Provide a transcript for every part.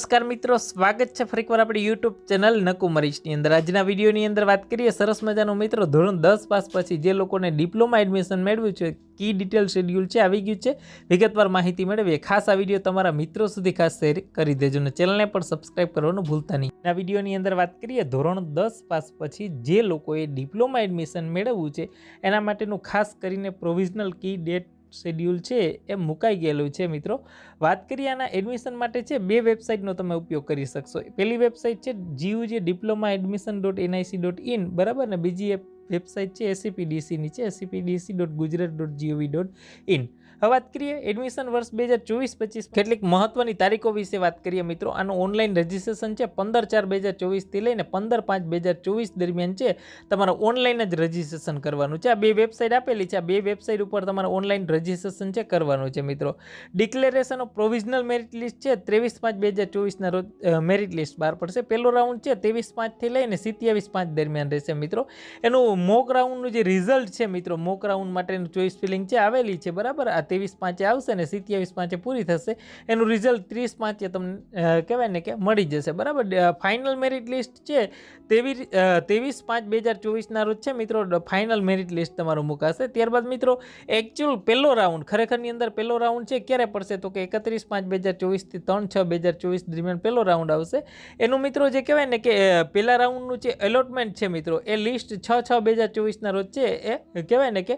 નમસ્કાર મિત્રો, સ્વાગત છે ફરીકવાર આપણી યુટ્યુબ ચેનલ નકુમરીશની અંદર. આજના વિડીયોની અંદર વાત કરીએ સરસ મજાનો મિત્રો, ધોરણ દસ પાસ પછી જે લોકોને ડિપ્લોમા એડમિશન મેળવ્યું છે, કી ડિટેલ શેડ્યુલ છે, આવી ગયું છે, વિગતવાર માહિતી મેળવીએ. ખાસ આ વીડિયો તમારા મિત્રો સુધી ખાસ શેર કરી દેજો અને ચેનલને પણ સબસ્ક્રાઈબ કરવાનું ભૂલતા નહીં. આ વિડીયોની અંદર વાત કરીએ, ધોરણ દસ પાસ પછી જે લોકોએ ડિપ્લોમા એડમિશન મેળવવું છે, એના માટેનું ખાસ કરીને પ્રોવિઝનલ કી ડેટ શેડ્યુલ છે, એ મુકાઈ ગયેલું છે મિત્રો. વાત કરીએ આના એડમિશન માટે છે, બે વેબસાઇટનો તમે ઉપયોગ કરી શકશો. પહેલી વેબસાઇટ છે GU J diploma admission dot NIC dot in બરાબર ને? બીજી એક વેબસાઇટ છે એસીપીડીસીની છે ACPDC dot Gujarat dot GOV dot in હવે વાત કરીએ એડમિશન વર્ષ બે હજાર ચોવીસ પચીસ કેટલીક મહત્વની તારીખો વિશે વાત કરીએ મિત્રો. આનું ઓનલાઈન રજિસ્ટ્રેશન છે પંદર ચાર બે હજાર ચોવીસથી લઈને પંદર પાંચ બે હજાર ચોવીસ દરમિયાન છે. તમારે ઓનલાઈન જ રજિસ્ટ્રેશન કરવાનું છે. આ બે વેબસાઇટ આપેલી છે. આ બે વેબસાઇટ ઉપર તમારે ઓનલાઈન રજિસ્ટ્રેશન છે કરવાનું છે મિત્રો. Declaration of provisional merit list છે. ત્રેવીસ પાંચ બે હજાર ચોવીસના રોજ મેરિટ લિસ્ટ બહાર પડશે. પહેલો રાઉન્ડ છે ત્રેવીસ પાંચથી લઈને સિત્યાવીસ પાંચ દરમિયાન રહેશે મિત્રો. એનું મોક રાઉન્ડનું જે રિઝલ્ટ છે મિત્રો, મોક રાઉન્ડ માટેનું ચોઈસ ફિલિંગ છે આવેલી છે, બરાબર? આ ત્રેવીસ પાંચે આવશે ને સિત્યાવીસ પાંચે પૂરી થશે, એનું રિઝલ્ટ ત્રીસ પાંચે તમને કહેવાય ને કે મળી જશે, બરાબર? ફાઇનલ મેરિટ લિસ્ટ છે, તેવી ત્રેવીસ પાંચ બે હજાર ચોવીસના રોજ છે મિત્રો ફાઇનલ મેરિટ લિસ્ટ તમારું મુકાશે. ત્યારબાદ મિત્રો એકચ્યુઅલ પહેલો રાઉન્ડ, ખરેખરની અંદર પહેલો રાઉન્ડ છે, ક્યારે પડશે? તો કે એકત્રીસ પાંચ બે હજાર ચોવીસથી ત્રણ છ બે હજાર ચોવીસ દરમિયાન પહેલો રાઉન્ડ આવશે. એનું મિત્રો જે કહેવાય ને કે પહેલા રાઉન્ડનું જે એલોટમેન્ટ છે મિત્રો, એ લિસ્ટ છ છ બે હજાર ચોવીસના રોજ છે એ કહેવાય ને કે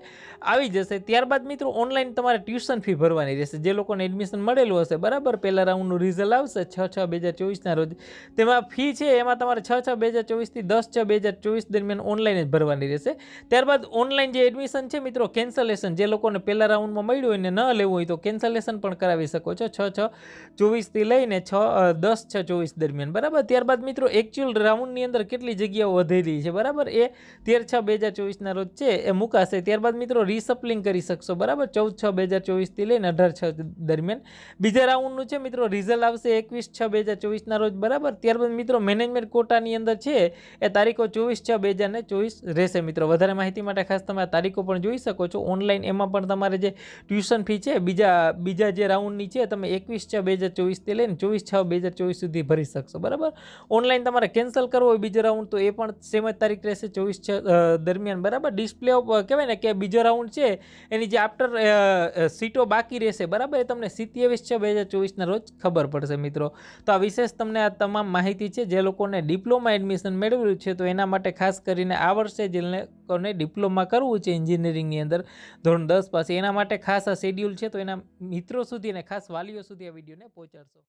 આવી જશે. ત્યારબાદ મિત્રો ઓનલાઈન તમારે ટ્યુશન ફી ભરવાની રહેશે. જે લોકોને એડમિશન મળેલું હશે, બરાબર? પહેલા રાઉન્ડનું રિઝલ્ટ આવશે, છ છ બે હજાર ચોવીસના રોજ. તેમાં ફી છે, એમાં તમારે છ છ બે હજાર ચોવીસથી દસ છ બે હજાર ચોવીસ દરમિયાન ઓનલાઈન જ ભરવાની રહેશે. ત્યારબાદ ઓનલાઈન જે એડમિશન છે મિત્રો કેન્સલેશન જે લોકોને પહેલા રાઉન્ડમાં મળ્યું હોય ને ન લેવું હોય તો કેન્સલેશન પણ કરાવી શકો છો. છ છ ચોવીસથી લઈને છ દસ છ ચોવીસ દરમિયાન, બરાબર? ત્યારબાદ મિત્રો એકચ્યુઅલ રાઉન્ડની અંદર કેટલી જગ્યાઓ વધેલી છે, બરાબર? એ છ બે હજાર ચોવીસના રોજ છે એ મુકાશે. ત્યારબાદ મિત્રો રિસપ્લિંગ કરી શકશો. બરાબર? ચૌદ છ બે હજાર ચોવીસથી લઈને અઢાર છ દરમિયાન. બીજા રાઉન્ડનું છે મિત્રો રિઝલ્ટ આવશે એકવીસ છ બે હજાર ચોવીસના રોજ. બરાબર? ત્યારબાદ મિત્રો મેનેજમેન્ટ કોટાની અંદર છે એ તારીખો ચોવીસ છ બે હજાર ને ચોવીસ રહેશે મિત્રો. વધારે માહિતી માટે ખાસ તમે તારીખો પણ જોઈ શકો છો. ઓનલાઈન એમાં પણ તમારે જે ટ્યુશન ફી છે, બીજા બીજા જે રાઉન્ડની છે, તમે એકવીસ છ બે હજાર ચોવીસથી લઈને ચોવીસ છ બે હજાર ચોવીસ સુધી ભરી શકશો. બરાબર? ઓનલાઈન તમારે કેન્સલ કરવો હોય બીજો રાઉન્ડ તો એ પણ સેમ જ તારીખ રહેશે ચોવીસ છ દરમિયાન, બરાબર? ડિસ્પ્લે ઓફ કહેવાય ને કે બીજો રાઉન્ડ છે, એની જે આફ્ટર સીટો બાકી રહેશે, બરાબર? એ તમને સિત્યાવીસ છ, બે હજાર ચોવીસના રોજ ખબર પડશે, મિત્રો. તો આ વિશેષ તમને આ તમામ માહિતી છે, જે લોકોને ડિપ્લોમા એડમિશન મેળવ્યું છે, તો એના માટે ખાસ કરીને આ વર્ષે જે લોકોને ડિપ્લોમા કરવું છે એન્જિનિયરિંગની અંદર, ધોરણ દસ પાસે, એના માટે ખાસ આ શેડ્યુલ છે, તો એના મિત્રો સુધી અને ખાસ વાલીઓ સુધી આ વિડીયોને પહોંચાડશો.